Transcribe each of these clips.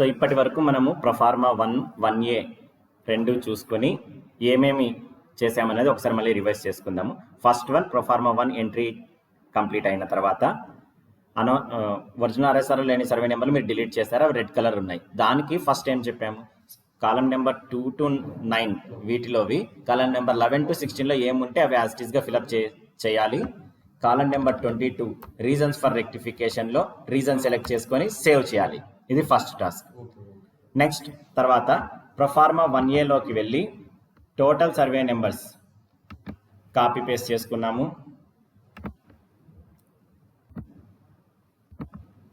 So ఇప్పటి వరకు మనము ప్రొఫార్మా వన్ వన్ ఏ రెండు చూసుకొని ఏమేమి చేసామనేది ఒకసారి మళ్ళీ రివైజ్ చేసుకుందాము. First one proforma one entry complete అయిన తర్వాత అనో ఒరిజినల్ ఆర్ఎస్ఆర్ లేని సర్వే నెంబర్లు మీరు డిలీట్ చేశారు అవి రెడ్ కలర్ ఉన్నాయి. దానికి ఫస్ట్ ఏం చెప్పాము? Column number two to nine వీటిలోవి column number eleven to సిక్స్టీన్లో ఏముంటే అవి యాజిటీస్గా ఫిలప్ చే చేయాలి. Column number twenty two reasons for రెక్టిఫికేషన్లో reason select చేసుకొని సేవ్ చేయాలి. ఇది ఫస్ట్ టాస్క్ నెక్స్ట్ తర్వాత ప్రొఫార్మా వన్ ఏలోకి వెళ్ళి total survey numbers copy paste చేసుకున్నాము.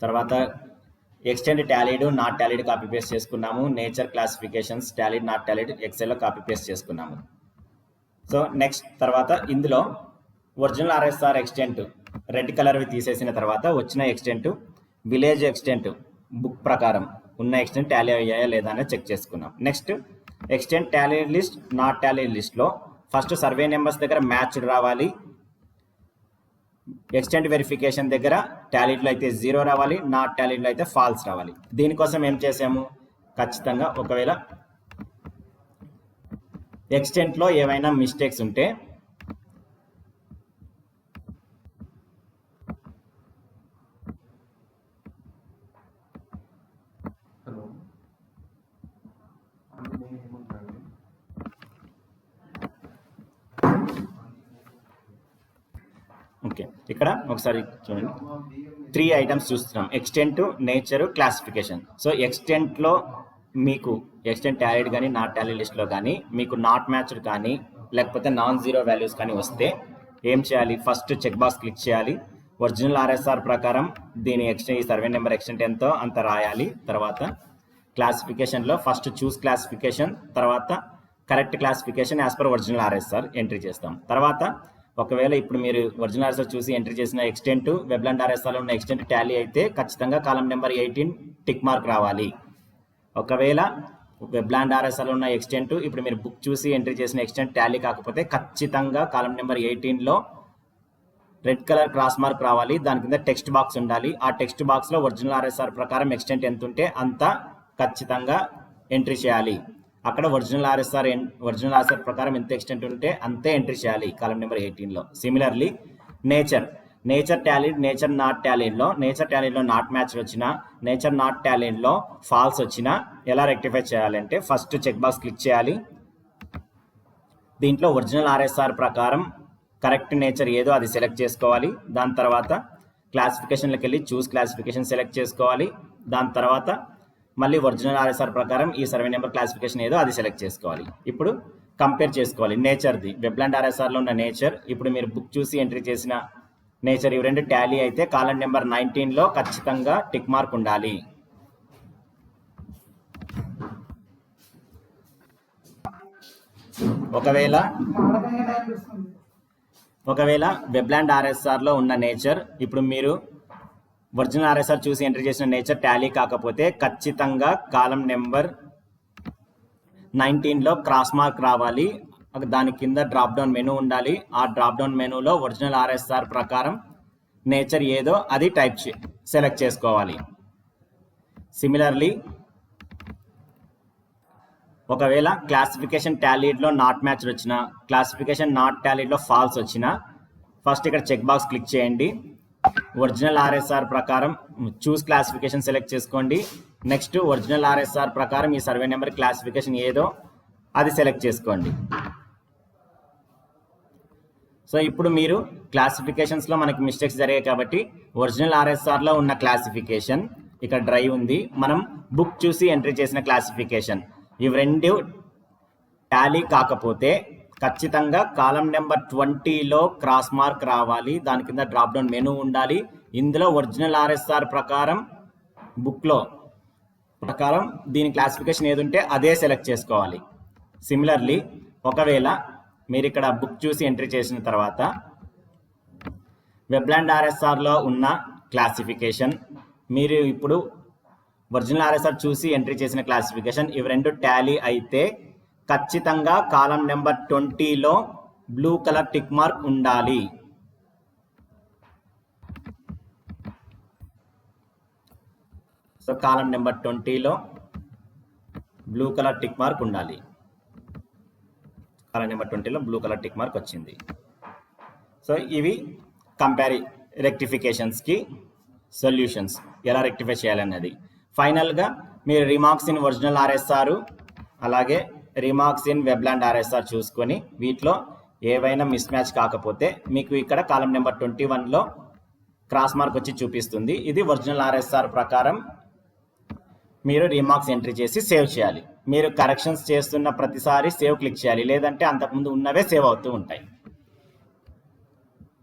తర్వాత extent tallied not tallied copy paste చేసుకున్నాము. Nature classifications tallied not tallied ఎక్సెల్లో copy paste చేసుకున్నాము. సో నెక్స్ట్ తర్వాత ఇందులో ఒరిజినల్ ఆర్ఎస్ఆర్ ఎక్స్టెంట్ రెడ్ కలర్వి తీసేసిన తర్వాత వచ్చిన ఎక్స్టెంట్ విలేజ్ ఎక్స్టెంట్ బుక్ ప్రకారం ఉన్న ఎక్స్టెంట్ టాలీ అయ్యాయా లేదా అనేది చెక్ చేసుకున్నాం. Next extent tally list not tally లిస్ట్లో ఫస్ట్ సర్వే నెంబర్స్ దగ్గర మ్యాచ్ రావాలి. ఎక్స్టెంట్ వెరిఫికేషన్ దగ్గర టాలెంట్లో అయితే జీరో రావాలి నాట్ టాలెంట్లో అయితే ఫాల్స్ రావాలి. దీనికోసం ఏం చేసాము? ఖచ్చితంగా ఒకవేళ ఎక్స్టెంట్లో ఏవైనా మిస్టేక్స్ ఉంటే ఓకే. ఇక్కడ ఒకసారి చూడండి. త్రీ ఐటమ్స్ చూస్తున్నాం. ఎక్స్టెంట్ నేచర్ క్లాసిఫికేషన్ సో ఎక్స్టెంట్లో మీకు ఎక్స్టెంట్ టాలెడ్ కానీ నాట్ టాలీ లిస్ట్లో కానీ మీకు నాట్ మ్యాచ్డ్ కానీ లేకపోతే నాన్ జీరో వాల్యూస్ కానీ వస్తే ఏం చేయాలి? ఫస్ట్ చెక్ బాక్స్ క్లిక్ చేయాలి. ఒరిజినల్ ఆర్ఎస్ఆర్ ప్రకారం దీని ఎక్స్టెంట్ ఈ సర్వే నెంబర్ ఎక్స్టెంట్ ఎంతో అంత రాయాలి. తర్వాత క్లాసిఫికేషన్లో ఫస్ట్ చూస్ క్లాసిఫికేషన్ తర్వాత correct classification as per original RSR entry చేస్తాం. తర్వాత ఒకవేళ ఇప్పుడు మీరు ఒరిజినల్ ఆర్ఎస్ఆర్ చూసి ఎంట్రీ చేసిన ఎక్స్టెంట్ వెబ్లాండ్ ఆర్ఎస్ఆర్లో ఉన్న ఎక్స్టెంట్ టాలీ అయితే ఖచ్చితంగా column number eighteen tick mark రావాలి. ఒకవేళ వెబ్లాండ్ ఆర్ఎస్ఆర్లో ఉన్న ఎక్స్టెంట్ ఇప్పుడు మీరు బుక్ చూసి ఎంట్రీ చేసిన ఎక్స్టెంట్ టాలీ కాకపోతే ఖచ్చితంగా కాలం నెంబర్ ఎయిటీన్లో రెడ్ కలర్ క్రాస్ మార్క్ రావాలి. దాని కింద టెక్స్ట్ బాక్స్ ఉండాలి. ఆ టెక్స్ట్ బాక్స్లో ఒరిజినల్ ఆర్ఎస్ఆర్ ప్రకారం ఎక్స్టెంట్ ఎంత ఉంటే అంత ఖచ్చితంగా ఎంట్రీ చేయాలి. అక్కడ ఒరిజినల్ ఆర్ఎస్ఆర్ ఒరిజినల్ ఆర్ఎస్ఆర్ ప్రకారం ఎంత ఎక్స్టెంట్ ఉంటే అంతే ఎంట్రీ చేయాలి కాలం నెంబర్ ఎయిటీన్లో similarly nature nature tallied nature not టాలెంట్లో nature టాలెంట్లో నాట్ మ్యాచ్ వచ్చినా నేచర్ నాట్ టాలెంట్లో ఫాల్స్ వచ్చినా ఎలా రెక్టిఫై చేయాలంటే ఫస్ట్ చెక్ బాక్స్ క్లిక్ చేయాలి. దీంట్లో ఒరిజినల్ ఆర్ఎస్ఆర్ ప్రకారం కరెక్ట్ నేచర్ ఏదో అది సెలెక్ట్ చేసుకోవాలి. దాని తర్వాత క్లాసిఫికేషన్లోకి వెళ్ళి చూస్ క్లాసిఫికేషన్ సెలెక్ట్ చేసుకోవాలి. దాని తర్వాత మళ్ళీ ఒరిజినల్ ఆర్ఎస్ఆర్ ప్రకారం ఈ సర్వే నెంబర్ క్లాసిఫికేషన్ ఏదో అది సెలెక్ట్ చేసుకోవాలి. ఇప్పుడు కంపేర్ చేసుకోవాలి. నేచర్ది వెబ్లాండ్ ఆర్ఎస్ఆర్లో ఉన్న నేచర్. ఇప్పుడు మీరు బుక్ చూసి ఎంట్రీ చేసిన నేచర్ ఇవి రెండు టాలీ అయితే కాలం నెంబర్ నైన్టీన్లో ఖచ్చితంగా టిక్ మార్క్ ఉండాలి. ఒకవేళ ఒకవేళ వెబ్లాండ్ ఆర్ఎస్ఆర్లో ఉన్న నేచర్ ఇప్పుడు మీరు ఒరిజినల్ ఆర్ఎస్ఆర్ చూసి ఎంటర్ చేసిన నేచర్ టాలీ కాకపోతే ఖచ్చితంగా కాలం నెంబర్ నైన్టీన్లో క్రాస్ మార్క్ రావాలి. దాని కింద డ్రాప్ డౌన్ మెనూ ఉండాలి. ఆ డ్రాప్ డౌన్ మెనూలో ఒరిజినల్ ఆర్ఎస్ఆర్ ప్రకారం నేచర్ ఏదో అది టైప్ సెలెక్ట్ చేసుకోవాలి. సిమిలర్లీ ఒకవేళ క్లాసిఫికేషన్ టాలీడ్లో నాట్ మ్యాచ్ వచ్చిన క్లాసిఫికేషన్ నాట్ టాలీడ్లో ఫాల్స్ వచ్చిన ఫస్ట్ ఇక్కడ చెక్ బాక్స్ క్లిక్ చేయండి. ఒరిజినల్ ఆర్ఎస్ఆర్ ప్రకారం చూస్ క్లాసిఫికేషన్ సెలెక్ట్ చేసుకోండి. నెక్స్ట్ ఒరిజినల్ ఆర్ఎస్ఆర్ ప్రకారం ఈ సర్వే నెంబర్ క్లాసిఫికేషన్ ఏదో అది సెలెక్ట్ చేసుకోండి. సో ఇప్పుడు మీరు క్లాసిఫికేషన్స్లో మనకి మిస్టేక్స్ జరిగాయి కాబట్టి ఒరిజినల్ ఆర్ఎస్ఆర్లో ఉన్న క్లాసిఫికేషన్ ఇక్కడ డ్రైవ్ ఉంది. మనం బుక్ చూసి ఎంట్రీ చేసిన క్లాసిఫికేషన్. ఇవి రెండు టాలీ కాకపోతే ఖచ్చితంగా కాలం నెంబర్ ట్వంటీలో క్రాస్ మార్క్ రావాలి. దాని కింద డ్రాప్ డౌన్ మెనూ ఉండాలి. ఇందులో ఒరిజినల్ ఆర్ఎస్ఆర్ ప్రకారం బుక్లో ప్రకారం దీని క్లాసిఫికేషన్ ఏది ఉంటే అదే సెలెక్ట్ చేసుకోవాలి. సిమిలర్లీ ఒకవేళ మీరు ఇక్కడ బుక్ చూసి ఎంట్రీ చేసిన తర్వాత వెబ్లాండ్ ఆర్ఎస్ఆర్లో ఉన్న క్లాసిఫికేషన్ మీరు ఇప్పుడు ఒరిజినల్ ఆర్ఎస్ఆర్ చూసి ఎంట్రీ చేసిన క్లాసిఫికేషన్ ఇవి రెండు టాలీ అయితే ఖచ్చితంగా కాలం నెంబర్ ట్వంటీలో బ్లూ కలర్ టిక్ మార్క్ ఉండాలి. సో కాలం నెంబర్ ట్వంటీలో బ్లూ కలర్ టిక్ మార్క్ ఉండాలి. కాలం నెంబర్ ట్వంటీలో బ్లూ కలర్ టిక్ మార్క్ వచ్చింది. సో ఇవి కంపారి రెక్టిఫికేషన్స్కి సొల్యూషన్స్. ఎలా రెక్టిఫై చేయాలన్నది. ఫైనల్గా మీరు రిమార్క్స్ ఇన్ ఒరిజినల్ ఆర్ఎస్ఆర్ అలాగే రిమార్క్స్ ఇన్ వెబ్లాండ్ ఆర్ఎస్ఆర్ చూసుకొని వీటిలో ఏవైనా మిస్ మ్యాచ్ కాకపోతే మీకు ఇక్కడ కాలం నెంబర్ ట్వంటీ వన్లో క్రాస్ మార్క్ వచ్చి చూపిస్తుంది. ఇది ఒరిజినల్ ఆర్ఎస్ఆర్ ప్రకారం మీరు రిమార్క్స్ ఎంట్రీ చేసి సేవ్ చేయాలి. మీరు కరెక్షన్స్ చేస్తున్న ప్రతిసారి సేవ్ క్లిక్ చేయాలి. లేదంటే అంతకుముందు ఉన్నవే సేవ్ అవుతూ ఉంటాయి.